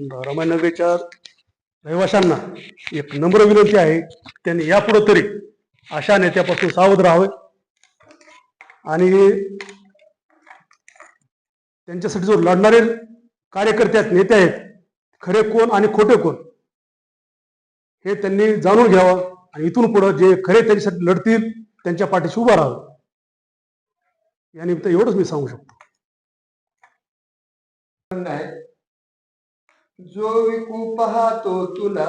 रामायणनगरच्या रहिवाशांना एक नम्र विनंती आहे त्यांनी यापुढे तरी अशा नेत्यापासून सावध राहावे आणि त्यांच्यासाठी जो लढणारे कार्यकर्ते आहेत नेते आहेत खरे कोण आणि खोटे कोण हे त्यांनी जाणून घ्यावं आणि इथून पुढं जे खरे त्यांच्यासाठी लढतील त्यांच्या पाठीशी उभा राहावं. या निमित्त एवढंच मी सांगू शकतो. जो विकू पाहतो तुला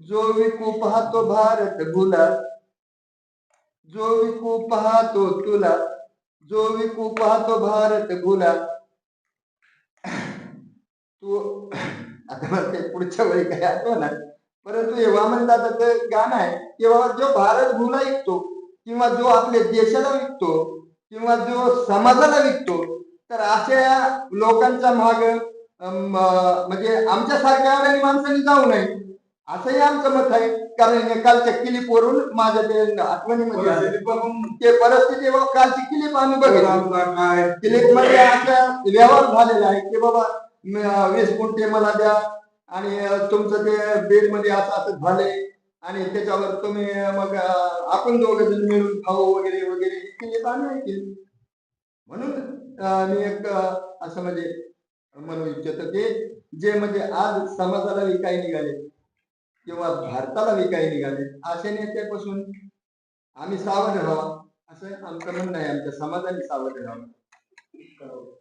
जो विकू पाहतो भारत भुला जो विकू पाहतो तुला जो विकू पाहतो भारत भुला तू आता मला ते पुढच्या वेळी काय आठवणार. परंतु हे वामनदादाचं गाणं आहे की बाबा जो भारत भुला विकतो किंवा जो आपल्या देशाला विकतो किंवा जो समाजाला विकतो तर अशा लोकांच्या माग म्हणजे आमच्या सारख्या माणसांनी जाऊ नये. असंही आमचं मत आहे. कारण कालच्या क्लिप वरून माझ्या ते आठवणीमध्ये ते परिस्थिती कालची क्लिप आम्ही बघितली. क्लिपमध्ये असा व्यवहार झालेला आहे की बाबा म, वीस गुंठे मला द्या आणि तुमचं ते बेडमध्ये असं असं झालंय. आणि त्याच्यावर तुम्ही मग आपण दोघं जण मिळून खाऊ वगैरे वगैरे क्लिप आम्ही ऐकली. म्हणून मी एक असं म्हणजे म्हणू इच्छित ते जे म्हणजे आज समाजाला विकाय निघाले किंवा भारताला विकाय निघाले असे नेत्यापासून आम्ही सावध राहावा असं आमचं म्हणणं आहे. आमच्या समाजाने सावध राहावं.